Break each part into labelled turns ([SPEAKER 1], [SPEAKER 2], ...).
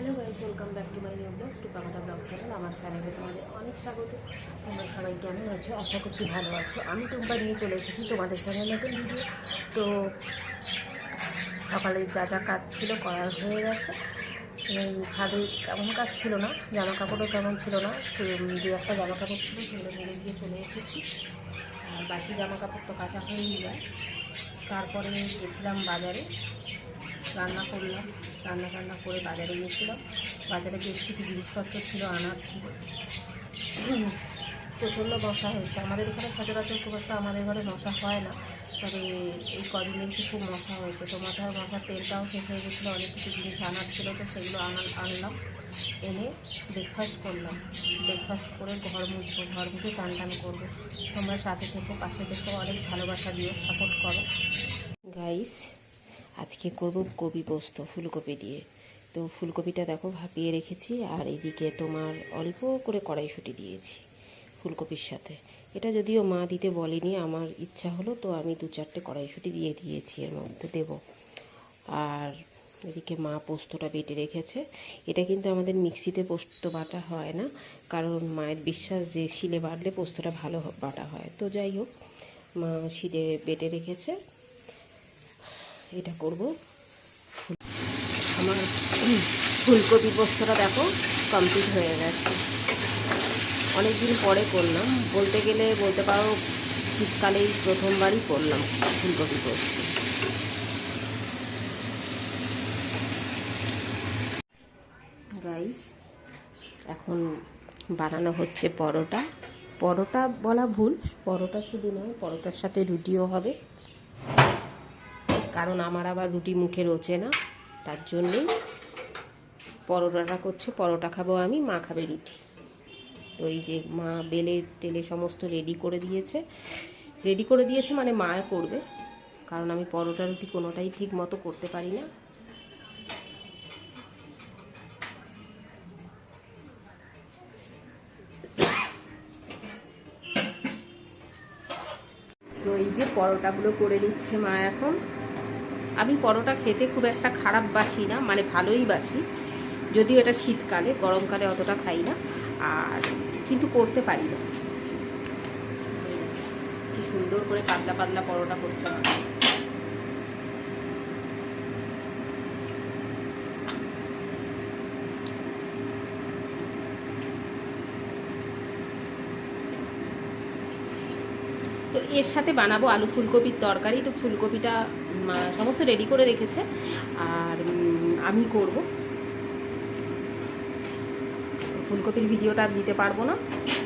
[SPEAKER 1] Hello guys welcome back to my new vlogs টুপা কথা vlog channel আমার চ্যানেলে তোমাদের অনেক স্বাগত। তোমরা সবাই কেমন আছো? আশা করছি ভালো আছো। আমি টুম্পা নিয়ে চলে এসেছি তোমাদের চ্যানেল নতুন ভিডিও তো সকালে যা যা কাজ ছিল করা হয়ে গেছে। ছাদে তেমন কাজ ছিল না জামা কাপড়ও তেমন ছিল না। তো দু একটা জামা কাপড় ছিল, সেগুলো মেরে দিয়ে চলে এসেছি। আর বাসি জামা কাপড় তো কাঁচা হয়েই যায়। তারপরে গেছিলাম বাজারে। রান্না করলাম রান্না টান্না করে বাজারে গিয়েছিলাম বাজারে বেশ কিছু জিনিসপত্র ছিল আনার। প্রচণ্ড মশা হয়েছে। আমাদের এখানে সচরাচর খুব একটা আমাদের ঘরে মশা হয় না। তবে এই কদিন দেখছি খুব মশা হয়েছে তো মাথার মশার তেলটাও শেষ হয়ে গেছিল অনেক কিছু জিনিস আনার ছিল, তো সেগুলো আনা, আনলাম। এনে ব্রেকফাস্ট করলাম। ব্রেকফাস্ট করে ঘর মুছবো, ঘর মুছে চান টান করব। তোমরা সাথে থেকে, পাশে থেকে, অনেক ভালোবাসা দিয়ে সাপোর্ট করো। গাইস আজকে করব কপি পোস্ত, ফুলকপি দিয়ে। তো ফুলকপিটা দেখো ভাপিয়ে রেখেছি, আর এদিকে তোমার অল্প করে কড়াইশুঁটি দিয়েছি ফুলকপির সাথে। এটা যদিও মা দিতে বলেনি, আমার ইচ্ছা হলো তো আমি দু চারটে কড়াইশুঁটি দিয়ে দিয়েছি, এর মধ্যে দেব। আর এদিকে মা পোস্তটা বেটে রেখেছে। এটা কিন্তু আমাদের মিক্সিতে পোস্ত বাটা হয় না, কারণ মায়ের বিশ্বাস যে শিলে বাটলে পোস্তটা ভালো বাটা হয়। তো যাই হোক, মা শিলে বেটে রেখেছে। এটা করব। আমার ফুলকপি পোস্তটা দেখো কমপ্লিট হয়ে গেছে। অনেক দিন পরে করলাম। বলতে গেলে বলতে পারো, শীতকালেই প্রথমবারই করলাম ফুলকপি পোস্ত। গাইস এখন বানানো হচ্ছে পরোটা। পরোটা বলা ভুল, পরোটা শুধু নয়, পরোটার সাথে রুটিও হবে। কারণ আমার আবার রুটি মুখে রোচে না, তার জন্যই পরোটাটা করছে, পরোটা খাব আমি, মা খাবে রুটি। তো এই যে মা বেলে টেলে সমস্ত রেডি করে দিয়েছে। রেডি করে দিয়েছে মানে মা করবে, কারণ আমি পরোটা রুটি কোনোটাই ঠিক মতো করতে পারি না। তো এই যে পরোটাগুলো করে দিচ্ছে মা এখন। আমি পরোটা খেতে খুব একটা খারাপ বাসি না মানে ভালোই বাসি। যদিও এটা শীতকালে, গরমকালে অতটা খাই না, আর কিন্তু করতে পারি না। কি সুন্দর করে পাতলা পাতলা পরোটা করছে মা। তো এর সাথে বানাবো আলু ফুলকপির তরকারি, তো ফুলকপিটা সমস্ত রেডি করে রেখেছে, আর আমি করব। ফুলকপির ভিডিওটা দিতে পারব না।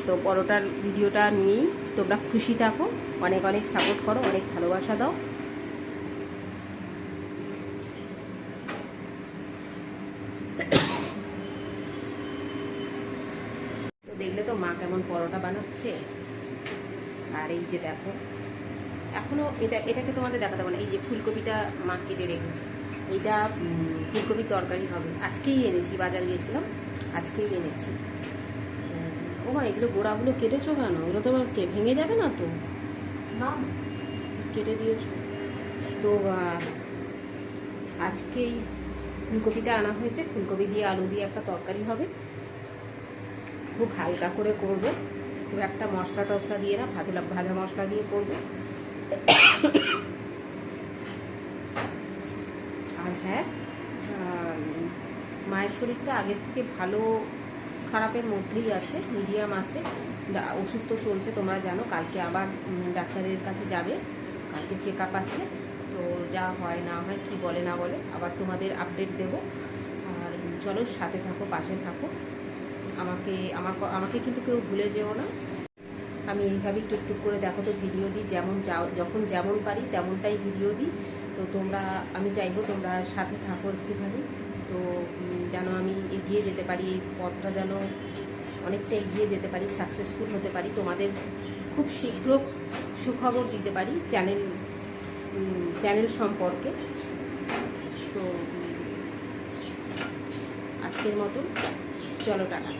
[SPEAKER 1] তো পরোটার ভিডিওটা নিয়েই তোমরা খুশি থাকো। অনেক অনেক সাপোর্ট করো, অনেক ভালোবাসা দাও। দেখলে তো মা কেমন পরোটা বানাচ্ছে। আর এই যে দেখো এখনও এটা এটাকে তোমাদের দেখাতে না। এই যে ফুলকপিটা মা কেটে রেখেছে। এইটা ফুলকপির তরকারি হবে। আজকেই এনেছি বাজার গিয়েছিলাম আজকেই এনেছি। ও মা এগুলো গোড়াগুলো কেটেছো কেন? এগুলো তো আবার ভেঙে যাবে না তো? না। কেটে দিয়েছ। তো আজকেই ফুলকপিটা আনা হয়েছে। ফুলকপি দিয়ে আলু দিয়ে একটা তরকারি হবে। খুব হালকা করে করব। খুব একটা মশলা টশলা দিয়ে না ভাজা ভাজা মশলা দিয়ে করব। আর হ্যাঁ মায়ের শরীরটা আগের থেকে ভালো, খারাপের মধ্যেই আছে মিডিয়াম আছে। ওষুধ তো চলছে, তোমরা জানো, কালকে আবার ডাক্তারের কাছে যাবে। কালকে চেক আপ আছে, তো যা হয় না হয়, কি বলে না বলে, আবার তোমাদের আপডেট দেব। আর চলো, সাথে থাকো, পাশে থাকো। আমাকে আমাকে কিন্তু কেউ ভুলে যেও না। আমি এইভাবেই টুকটুক করে দেখো তো ভিডিও দিই, যেমন যাও যখন যেমন পারি তেমনটাই ভিডিও দিই। তো তোমরা, আমি চাইব তোমরা সাথে থাকো একটুখানি। তো যেন আমি এগিয়ে যেতে পারি, এই পথটা যেন অনেকটা এগিয়ে যেতে পারি সাকসেসফুল হতে পারি। তোমাদের খুব শীঘ্র সুখবর দিতে পারি চ্যানেল চ্যানেল সম্পর্কে। তো আজকের মতো, চলো টাটা।